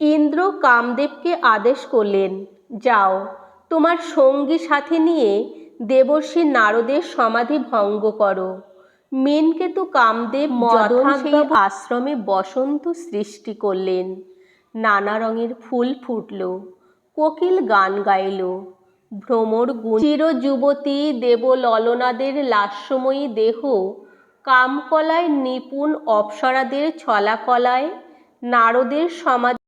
ইন্দ্র কামদেবকে আদেশ করলেন যাও তোমার সঙ্গী সাথে নিয়ে দেবর্ষী নারদের সমাধি ভঙ্গ করো। মেনকেতু কামদেব মদন সেই আশ্রমে বসন্ত সৃষ্টি করলেন। নানা রঙের ফুল ফুটল কোকিল গান গাইল। ভ্রমর গুণ চির যুবতী দেব ললনাদের লাস্যময়ী দেহ কামকলায় নিপুণ অপ্সরাদের ছলাকলায় নারদের সমাধি